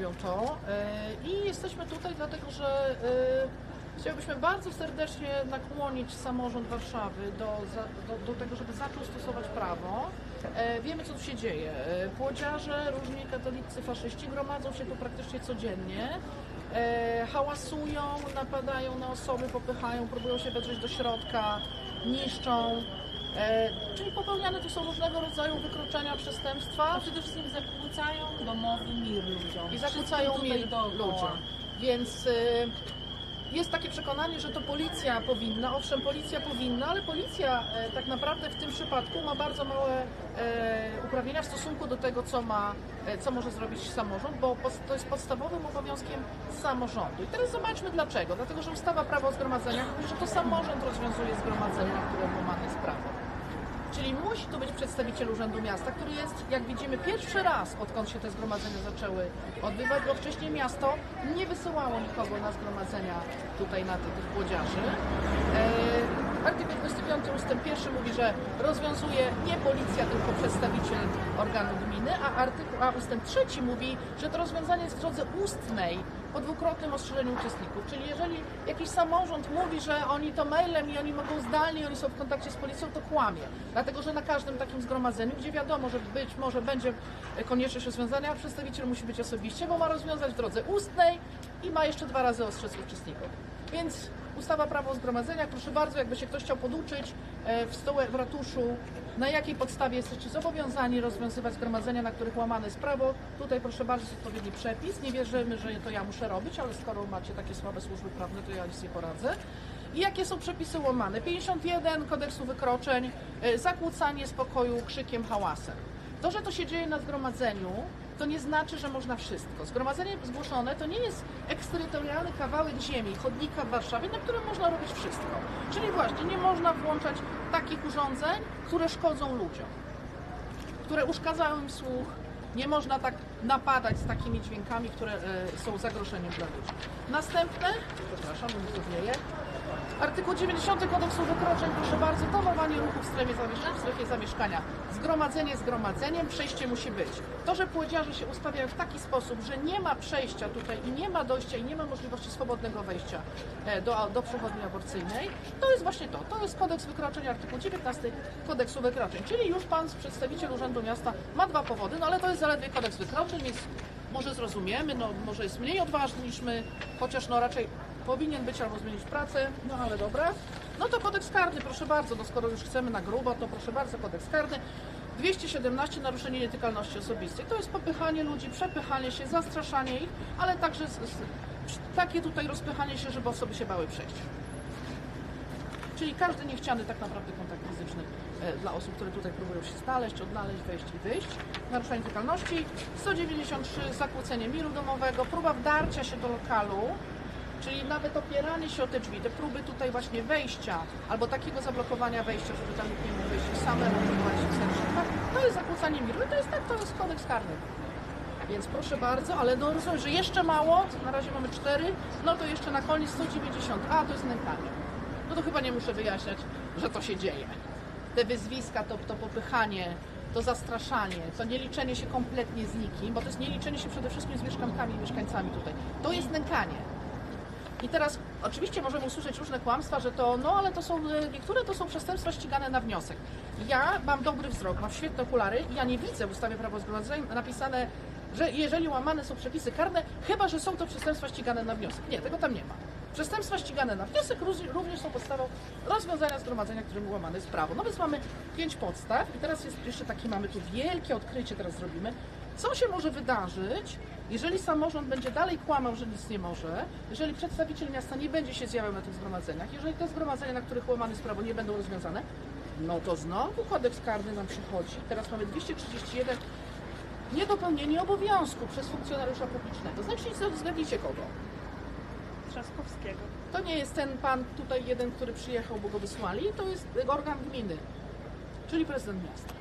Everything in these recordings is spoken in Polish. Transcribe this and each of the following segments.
robią to e, i jesteśmy tutaj dlatego, że e, chciałbyśmy bardzo serdecznie nakłonić samorząd Warszawy do, do, do tego, żeby zaczął stosować prawo. E, Wiemy, co tu się dzieje. Płodziarze, różni katolicy, faszyści gromadzą się tu praktycznie codziennie. Hałasują, napadają na osoby, popychają, próbują się wedrzeć do środka, niszczą. E, czyli popełniane tu są różnego rodzaju wykroczenia, przestępstwa. A przede wszystkim zakłócają domowy mir ludziom. I zakłócają mir ludziom. Więc y, jest takie przekonanie, że to policja powinna, owszem, policja powinna, ale policja e, tak naprawdę w tym przypadku ma bardzo małe e, uprawnienia w stosunku do tego, co ma, e, co może zrobić samorząd, bo to jest podstawowym obowiązkiem samorządu. I teraz zobaczmy dlaczego. Dlatego, że ustawa prawo o zgromadzeniach mówi, że to samorząd rozwiązuje zgromadzenie, na które łamane jest prawo. Czyli musi tu być przedstawiciel Urzędu Miasta, który jest, jak widzimy, pierwszy raz, odkąd się te zgromadzenia zaczęły odbywać, bo wcześniej miasto nie wysyłało nikogo na zgromadzenia tutaj na tych, młodziarzy. E, artykuł 25 ustęp 1 mówi, że rozwiązuje nie policja, tylko organu gminy, a artykuł, a ustęp 3 mówi, że to rozwiązanie jest w drodze ustnej po dwukrotnym ostrzeżeniu uczestników. Czyli jeżeli jakiś samorząd mówi, że oni to mailem i oni mogą zdalnie, oni są w kontakcie z policją, to kłamie. Dlatego, że na każdym takim zgromadzeniu, gdzie wiadomo, że być może będzie konieczność rozwiązania, przedstawiciel musi być osobiście, bo ma rozwiązać w drodze ustnej i ma jeszcze dwa razy ostrzec uczestników. Więc ustawa prawo o zgromadzeniach, proszę bardzo, jakby się ktoś chciał poduczyć e, w stołę w ratuszu, na jakiej podstawie jesteście zobowiązani rozwiązywać zgromadzenia, na których łamane jest prawo. Tutaj proszę bardzo jest odpowiedni przepis. Nie wierzymy, że to ja muszę robić, ale skoro macie takie słabe służby prawne, to ja nic nie poradzę. I jakie są przepisy łamane? 51 kodeksu wykroczeń, e, zakłócanie spokoju krzykiem, hałasem. To, że to się dzieje na zgromadzeniu, to nie znaczy, że można wszystko. Zgromadzenie zgłoszone to nie jest eksterytorialny kawałek ziemi, chodnika w Warszawie, na którym można robić wszystko. Czyli właśnie nie można włączać takich urządzeń, które szkodzą ludziom, które uszkadzają im słuch. Nie można tak napadać z takimi dźwiękami, które e, są zagrożeniem dla ludzi. Następne, przepraszam, wieje. Artykuł 90 kodeksu wykroczeń, proszę bardzo, tamowanie ruchu w strefie w strefie zamieszkania. Zgromadzenie zgromadzeniem, przejście musi być. To, że płodziarze się ustawiają w taki sposób, że nie ma przejścia tutaj i nie ma dojścia i nie ma możliwości swobodnego wejścia e, do, do przechodni aborcyjnej, to jest właśnie to. To jest kodeks wykroczeń, artykuł 19 kodeksu wykroczeń. Czyli już pan, przedstawiciel Urzędu Miasta, ma dwa powody, no ale to jest zaledwie kodeks wykroczeń, więc może zrozumiemy, no może jest mniej odważny niż my, chociaż no raczej powinien być albo zmienić pracę, no ale dobra. No to kodeks karny, proszę bardzo, no skoro już chcemy na grubo, to proszę bardzo, kodeks karny. 217 naruszenie nietykalności osobistej. To jest popychanie ludzi, przepychanie się, zastraszanie ich, ale także z, z, takie tutaj rozpychanie się, żeby osoby się bały przejść. Czyli każdy niechciany tak naprawdę kontakt fizyczny e, dla osób, które tutaj próbują się znaleźć, odnaleźć, wejść i wyjść. Naruszenie tykalności. 193 zakłócenie miru domowego, próba wdarcia się do lokalu, czyli nawet opieranie się o te drzwi, te próby tutaj właśnie wejścia albo takiego zablokowania wejścia, żeby tam nikt nie mógł wejść samemu próbować się wstępnie. To jest zakłócanie miru to jest tak, to jest kodeks karny. Więc proszę bardzo, ale no rozumiem, że jeszcze mało, na razie mamy 4, no to jeszcze na koniec 190, a to jest nękanie. No to chyba nie muszę wyjaśniać, że to się dzieje. Te wyzwiska, to, to popychanie, to zastraszanie, to nie liczenie się kompletnie z nikim, bo to jest nie liczenie się przede wszystkim z mieszkankami i mieszkańcami tutaj. To jest nękanie. I teraz oczywiście możemy usłyszeć różne kłamstwa, że to, no ale to są, e, niektóre to są przestępstwa ścigane na wniosek. Ja mam dobry wzrok, mam świetne okulary ja nie widzę w ustawie prawo o zgromadzeniu napisane, że jeżeli łamane są przepisy karne, chyba że są to przestępstwa ścigane na wniosek. Nie, tego tam nie ma. Przestępstwa ścigane na wniosek również są podstawą rozwiązania zgromadzenia, którym łamane jest prawo. No więc mamy pięć podstaw i teraz jest jeszcze takie, mamy tu wielkie odkrycie, teraz zrobimy. Co się może wydarzyć, jeżeli samorząd będzie dalej kłamał, że nic nie może, jeżeli przedstawiciel miasta nie będzie się zjawiał na tych zgromadzeniach, jeżeli te zgromadzenia, na których łamane jest prawo, nie będą rozwiązane, no to znowu kodeks karny nam przychodzi. Teraz mamy 231 niedopełnienie obowiązku przez funkcjonariusza publicznego. Znacznie sobie zgadnijcie kogo. Trzaskowskiego. To nie jest ten pan tutaj jeden, który przyjechał, bo go wysłali, to jest organ gminy, czyli prezydent miasta.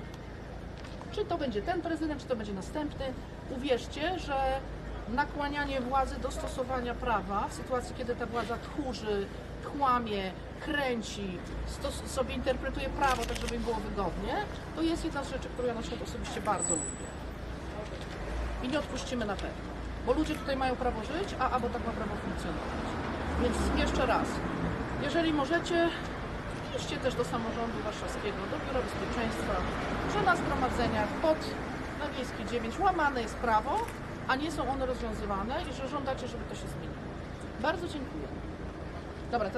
Czy to będzie ten prezydent, czy to będzie następny? Uwierzcie, że nakłanianie władzy do stosowania prawa w sytuacji, kiedy ta władza tchórzy, kłamie, kręci, sobie interpretuje prawo tak, żeby im było wygodnie, to jest jedna z rzeczy, którą ja na przykład osobiście bardzo lubię. I nie odpuścimy na pewno. Bo ludzie tutaj mają prawo żyć, a albo tak ma prawo funkcjonować. Więc jeszcze raz, jeżeli możecie, piszcie też do samorządu warszawskiego, do Biura Bezpieczeństwa, że na zgromadzeniach pod na Wiejskiej 9 łamane jest prawo, a nie są one rozwiązywane i że żądacie, żeby to się zmieniło. Bardzo dziękuję. Dobra, teraz